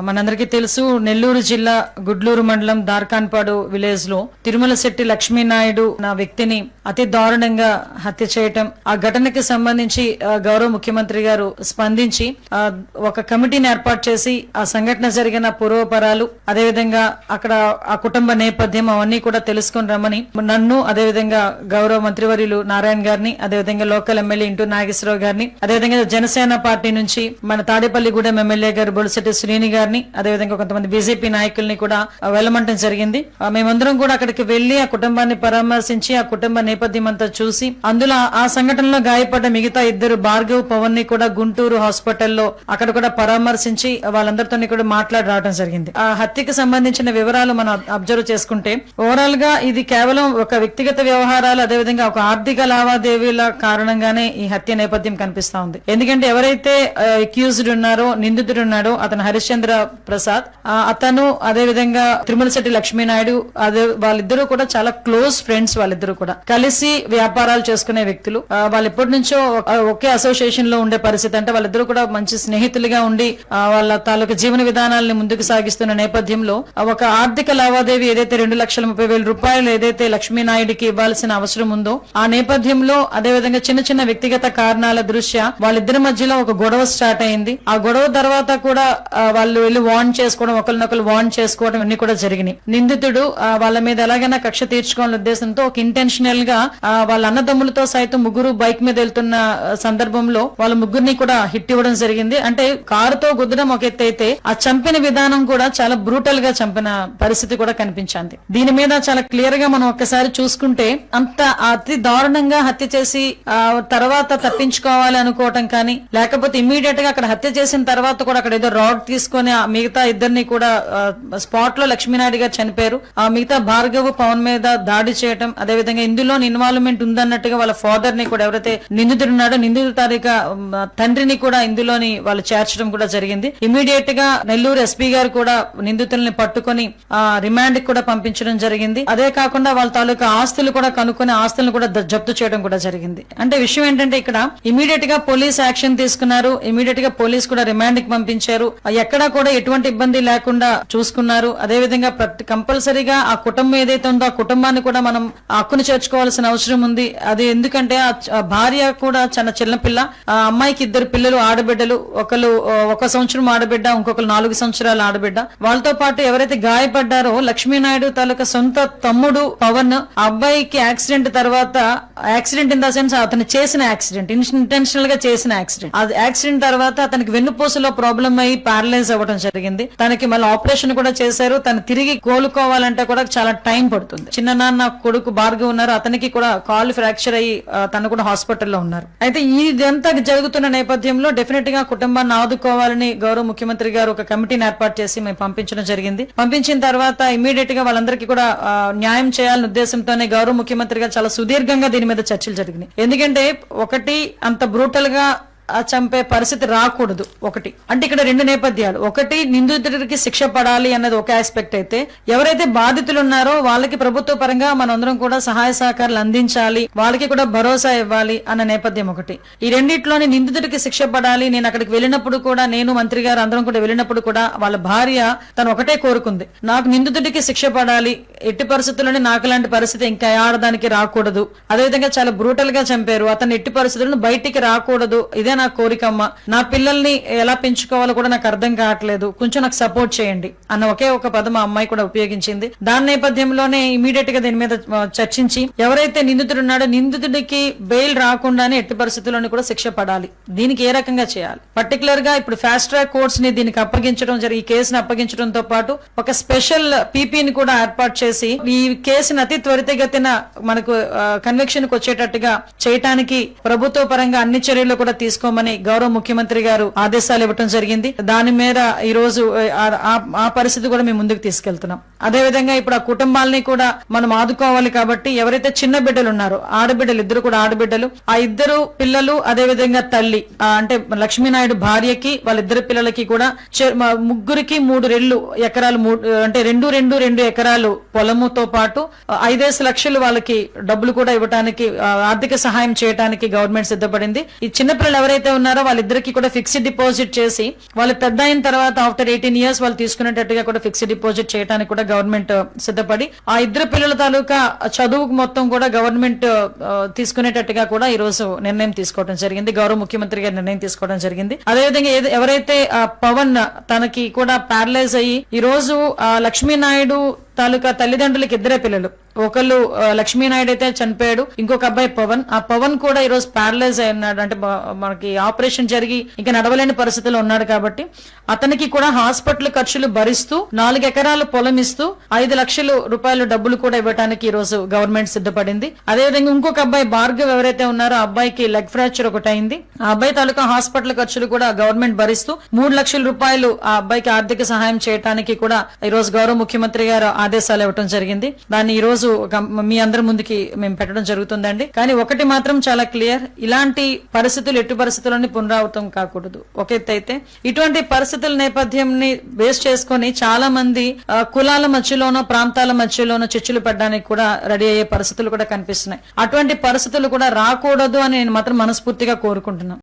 మనందరికీ తెలుసు నెల్లూరు జిల్లా గుడ్లూరు మండలం దార్కాన్పాడు విలేజ్లో తిరుమల శెట్టి లక్ష్మీనాయుడు నా వ్యక్తిని అతి దారుణంగా హత్య చేయటం ఆ ఘటనకి సంబంధించి గౌరవ ముఖ్యమంత్రి గారు స్పందించి ఒక కమిటీని ఏర్పాటు చేసి ఆ సంఘటన జరిగిన పూర్వపరాలు అదేవిధంగా అక్కడ ఆ కుటుంబ నేపథ్యం అవన్నీ కూడా తెలుసుకొని రమ్మని నన్ను అదేవిధంగా గౌరవ మంత్రివర్యులు నారాయణ గారిని అదేవిధంగా లోకల్ ఎమ్మెల్యే ఇంటూ నాగేశ్వరరావు గారిని అదేవిధంగా జనసేన పార్టీ నుంచి మన తాడేపల్లిగూడెం ఎమ్మెల్యే గారు బొలిశెట్టి శ్రీని గారు గారిని అదేవిధంగా కొంతమంది బీజేపీ నాయకుల్ని కూడా వెళ్ళమంటం జరిగింది. మేమందరం కూడా అక్కడికి వెళ్ళి ఆ కుటుంబాన్ని పరామర్శించి ఆ కుటుంబ నేపథ్యం అంతా చూసి అందులో ఆ సంఘటనలో గాయపడ్డ మిగతా ఇద్దరు భార్గవ్ పవన్ని కూడా గుంటూరు హాస్పిటల్లో అక్కడ కూడా పరామర్శించి వాళ్ళందరితో కూడా మాట్లాడి రావడం జరిగింది. ఆ హత్యకి సంబంధించిన వివరాలు మనం అబ్జర్వ్ చేసుకుంటే ఓవరాల్గా ఇది కేవలం ఒక వ్యక్తిగత వ్యవహారాలు అదేవిధంగా ఒక ఆర్థిక లావాదేవీల కారణంగానే ఈ హత్య నేపథ్యం కనిపిస్తా ఉంది. ఎందుకంటే ఎవరైతే అక్యూజ్డ్ ఉన్నారో నిందితుడు ఉన్నాడో అతను హరిశ్చంద్ర ప్రసాద్ అతను అదే విధంగా తిరుమల శెట్టి లక్ష్మీనాయుడు అదే వాళ్ళిద్దరూ కూడా చాలా క్లోజ్ ఫ్రెండ్స్ వాళ్ళిద్దరూ కూడా. కలిసి వ్యాపారాలు చేసుకునే వ్యక్తులు. వాళ్ళు ఎప్పటి నుంచో ఒకే అసోసియేషన్లో ఉండే పరిస్థితి. అంటే వాళ్ళిద్దరూ కూడా మంచి స్నేహితులుగా ఉండి వాళ్ళ తాలూకు జీవన విధానాలను ముందుకు సాగిస్తున్న నేపథ్యంలో ఒక ఆర్థిక లావాదేవీ ఏదైతే రెండు లక్షల ముప్పై వేల రూపాయలు ఏదైతే లక్ష్మీనాయుడికి ఇవ్వాల్సిన అవసరం ఉందో ఆ నేపథ్యంలో అదే విధంగా చిన్న చిన్న వ్యక్తిగత కారణాల దృష్ట్యా వాళ్ళిద్దరి మధ్యలో ఒక గొడవ స్టార్ట్ అయింది. ఆ గొడవ తర్వాత కూడా వాళ్ళు వెళ్ళి వార్న్ చేసుకోవడం ఒకరినొకరు వార్న్ చేసుకోవడం అన్ని కూడా జరిగినాయి. నిందితుడు వాళ్ళ మీద ఎలాగైనా కక్ష తీర్చుకోవాలనే ఉద్దేశంతో ఒక ఇంటెన్షనల్గా వాళ్ళ అన్నదమ్ములతో సైతం ముగ్గురు బైక్ మీద వెళ్తున్న సందర్భంలో వాళ్ళ ముగ్గురిని కూడా హిట్ ఇవ్వడం జరిగింది. అంటే కారుతో గుద్దడం ఒక ఎత్తు అయితే ఆ చంపిన విధానం కూడా చాలా బ్రూటల్గా చంపిన పరిస్థితి కూడా కనిపించింది. దీని మీద చాలా క్లియర్గా మనం ఒక్కసారి చూసుకుంటే అంత అతి దారుణంగా హత్య చేసి ఆ తర్వాత తప్పించుకోవాలి అనుకోవటం కానీ లేకపోతే ఇమీడియట్గా అక్కడ హత్య చేసిన తర్వాత కూడా అక్కడ ఏదో రాడ్ తీసుకొని మిగతా ఇద్దరిని కూడా స్పాట్లో లక్ష్మీనాయుడు గారు చనిపోయారు. ఆ మిగతా భార్గవ్ పవన్ మీద దాడి చేయటం అదేవిధంగా ఇందులో ఇన్వాల్వ్మెంట్ ఉందన్నట్టుగా వాళ్ళ ఫాదర్ని కూడా ఎవరైతే నిందితుడు ఉన్నాడో నిందితుడు తారీఖు తండ్రిని కూడా ఇందులోని వాళ్ళు చేర్చడం కూడా జరిగింది. ఇమీడియట్గా నెల్లూరు ఎస్పీ గారు కూడా నిందితుల్ని పట్టుకొని రిమాండ్కి కూడా పంపించడం జరిగింది. అదే కాకుండా వాళ్ళ తాలూకా ఆస్తులు కూడా కనుక్కొని ఆస్తులను కూడా జప్తు చేయడం కూడా జరిగింది. అంటే విషయం ఏంటంటే ఇక్కడ ఇమీడియట్గా పోలీస్ యాక్షన్ తీసుకున్నారు. ఇమీడియట్గా పోలీస్ కూడా రిమాండ్కి పంపించారు. ఎక్కడా కూడా ఎటువంటి ఇబ్బంది లేకుండా చూసుకున్నారు. అదే విధంగా ప్రతి కంపల్సరీగా ఆ కుటుంబం ఏదైతే ఉందో ఆ కుటుంబాన్ని కూడా మనం హక్కును చేర్చుకోవాల్సిన అవసరం ఉంది. అది ఎందుకంటే ఆ భార్య కూడా చాలా చిన్నపిల్ల ఆ అమ్మాయికి ఇద్దరు పిల్లలు ఆడబిడ్డలు. ఒకరు ఒక సంవత్సరం ఆడబిడ్డ ఇంకొకరు నాలుగు సంవత్సరాల ఆడబిడ్డ. వాళ్ళతో పాటు ఎవరైతే గాయపడ్డారో లక్ష్మీనాయుడు తాలూకా సొంత తమ్ముడు పవన్ అబ్బాయికి యాక్సిడెంట్ తర్వాత యాక్సిడెంట్ ఇన్ ద సెన్స్ అతను చేసిన యాక్సిడెంట్ ఇంటెన్షనల్గా చేసిన యాక్సిడెంట్. యాక్సిడెంట్ తర్వాత అతనికి వెన్నుపూసలో ప్రాబ్లం అయ్యి పారలైజ్ అవ్వడం జరిగింది. తనకి మళ్ళీ ఆపరేషన్ కూడా చేశారు. తను తిరిగి కోలుకోవాలంటే కూడా చాలా టైం పడుతుంది. చిన్న నాన్న కొడుకు భార్గవ్ ఉన్నారు. అతనికి కూడా కాలు ఫ్రాక్చర్ అయ్యి తను కూడా హాస్పిటల్లో ఉన్నారు. అయితే ఇదంతా జరుగుతున్న నేపథ్యంలో డెఫినెట్గా కుటుంబాన్ని ఆదుకోవాలని గౌరవ ముఖ్యమంత్రి గారు ఒక కమిటీని ఏర్పాటు చేసి మేము పంపించడం జరిగింది. పంపించిన తర్వాత ఇమీడియట్గా వాళ్ళందరికీ కూడా న్యాయం చేయాలనే ఉద్దేశంతోనే గౌరవ ముఖ్యమంత్రి గారు చాలా సుదీర్ఘంగా దీని మీద చర్చలు జరిగినాయి. ఎందుకంటే ఒకటి అంత బ్రూటల్గా చంపే పరిస్థితి రాకూడదు. ఒకటి. అంటే ఇక్కడ రెండు నేపథ్యాలు. ఒకటి నిందితుడికి శిక్ష పడాలి అన్నది ఒక ఆస్పెక్ట్ అయితే ఎవరైతే బాధితులు ఉన్నారో వాళ్ళకి ప్రభుత్వ పరంగా మనందరం కూడా సహాయ సహకారాలు అందించాలి వాళ్ళకి కూడా భరోసా ఇవ్వాలి అన్న నేపథ్యం ఒకటి. ఈ రెండిట్లోని నిందితుడికి శిక్ష పడాలి నేను అక్కడికి వెళ్ళినప్పుడు కూడా నేను మంత్రి గారు అందరం కూడా వెళ్ళినప్పుడు కూడా వాళ్ళ భార్య తను ఒకటే కోరుకుంది. నాకు నిందితుడికి శిక్ష పడాలి ఎట్టి పరిస్థితుల్లోనే నాకు లాంటి పరిస్థితి ఇంకా ఆడదానికి రాకూడదు. అదేవిధంగా చాలా బ్రూటల్గా చంపారు. అతను ఎట్టి పరిస్థితులను బయటికి రాకూడదు. ఇదే నా కోరికమ్మ. నా పిల్లల్ని ఎలా పెంచుకోవాలో కూడా నాకు అర్థం కావట్లేదు. కొంచెం నాకు సపోర్ట్ చేయండి అన్న ఒకే ఒక పదం ఆ అమ్మాయి కూడా ఉపయోగించింది. దాని నేపథ్యంలోనే ఇమీడియట్గా దీని మీద చర్చించి ఎవరైతే నిందితుడు ఉన్నాడో నిందితుడికి బెయిల్ రాకుండానే ఎట్టి పరిస్థితుల్లోనే కూడా శిక్ష పడాలి. దీనికి ఏ రకంగా చేయాలి? పర్టికులర్గా ఇప్పుడు ఫాస్ట్ ట్రాక్ కోర్ట్స్ని దీనికి అప్పగించడం జరిగి ఈ కేసును అప్పగించడంతో పాటు ఒక స్పెషల్ పీపీని కూడా ఏర్పాటు చేసి ఈ కేసును అతి త్వరితగతిన మనకు కన్వెక్షన్కు వచ్చేటట్టుగా చేయటానికి ప్రభుత్వ పరంగా అన్ని చర్యలు కూడా తీసుకోమని గౌరవ ముఖ్యమంత్రి గారు ఆదేశాలు ఇవ్వటం జరిగింది. దాని మీద ఈ రోజు ఆ- పరిస్థితి కూడా మేము ముందుకు తీసుకెళ్తున్నాం. అదేవిధంగా ఇప్పుడు ఆ కుటుంబాలని కూడా మనం ఆదుకోవాలి కాబట్టి ఎవరైతే చిన్న బిడ్డలు ఉన్నారో ఆడబిడ్డలు ఇద్దరు కూడా ఆడబిడ్డలు ఆ ఇద్దరు పిల్లలు అదే విధంగా తల్లి అంటే లక్ష్మీనాయుడు భార్యకి వాళ్ళిద్దరు పిల్లలకి కూడా ముగ్గురికి మూడు రెళ్ళు ఎకరాలు అంటే రెండు రెండు రెండు ఎకరాలు పొలముతో పాటు ఐదేసి లక్షలు వాళ్ళకి డబ్బులు కూడా ఇవ్వడానికి ఆర్థిక సహాయం చేయడానికి గవర్నమెంట్ సిద్ధపడింది. ఈ చిన్నపిల్లలు ఎవరైతే ఉన్నారో వాళ్ళిద్దరికి కూడా ఫిక్స్డ్ డిపాజిట్ చేసి వాళ్ళు పెద్ద అయిన తర్వాత ఆఫ్టర్ ఎయిటీన్ ఇయర్స్ వాళ్ళు తీసుకునేటట్టుగా కూడా ఫిక్స్డ్ డిపాజిట్ చేయడానికి కూడా గవర్నమెంట్ సిద్ధపడి ఆ ఇద్దరు పిల్లల తాలూకా చదువుకు మొత్తం కూడా గవర్నమెంట్ తీసుకునేటట్టుగా కూడా ఈ రోజు నిర్ణయం తీసుకోవడం జరిగింది. గౌరవ ముఖ్యమంత్రి గారు నిర్ణయం తీసుకోవడం జరిగింది. అదేవిధంగా ఎవరైతే పవన్ తనకి కూడా ప్యారలైజ్ అయ్యి ఈ రోజు లక్ష్మీనాయుడు తాలూకా తల్లిదండ్రులకి ఇద్దరే పిల్లలు. ఒకళ్ళు లక్ష్మీనాయుడు అయితే చనిపోయాడు ఇంకొక అబ్బాయి పవన్. ఆ పవన్ కూడా ఈరోజు ప్యారలైజ్ ఉన్నాడు. అంటే మనకి ఆపరేషన్ జరిగి ఇంకా నడవలేని పరిస్థితిలో ఉన్నాడు కాబట్టి అతనికి కూడా హాస్పిటల్ ఖర్చులు భరిస్తూ నాలుగు ఎకరాలు పొలం ఇస్తూ ఐదు లక్షలు రూపాయలు డబ్బులు కూడా ఇవ్వడానికి ఈ రోజు గవర్నమెంట్ సిద్ధపడింది. అదేవిధంగా ఇంకొక అబ్బాయి భార్గవ్ ఎవరైతే ఉన్నారో ఆ అబ్బాయికి లెగ్ ఫ్రాక్చర్ ఒకటి అయింది ఆ అబ్బాయి తాలూకా హాస్పిటల్ ఖర్చులు కూడా గవర్నమెంట్ భరిస్తూ మూడు లక్షల రూపాయలు ఆ అబ్బాయికి ఆర్థిక సహాయం చేయడానికి కూడా ఈ రోజు గౌరవ ముఖ్యమంత్రి గారు ఆదేశాలు ఇవ్వడం జరిగింది. దాన్ని ఈ రోజు రోజు మీ అందరి ముందుకి మేము పెట్టడం జరుగుతుందండి. కానీ ఒకటి మాత్రం చాలా క్లియర్. ఇలాంటి పరిస్థితులు ఎట్టి పరిస్థితుల్లోని పునరావృతం కాకూడదు. ఒక ఎత్తు అయితే ఇటువంటి పరిస్థితుల నేపథ్యంని బేస్ చేసుకొని చాలా మంది కులాల మధ్యలోనో ప్రాంతాల మధ్యలోనో చర్చలు పడడానికి కూడా రెడీ అయ్యే పరిస్థితులు కూడా కనిపిస్తున్నాయి. అటువంటి పరిస్థితులు కూడా రాకూడదు అని నేను మాత్రం మనస్ఫూర్తిగా కోరుకుంటున్నాను.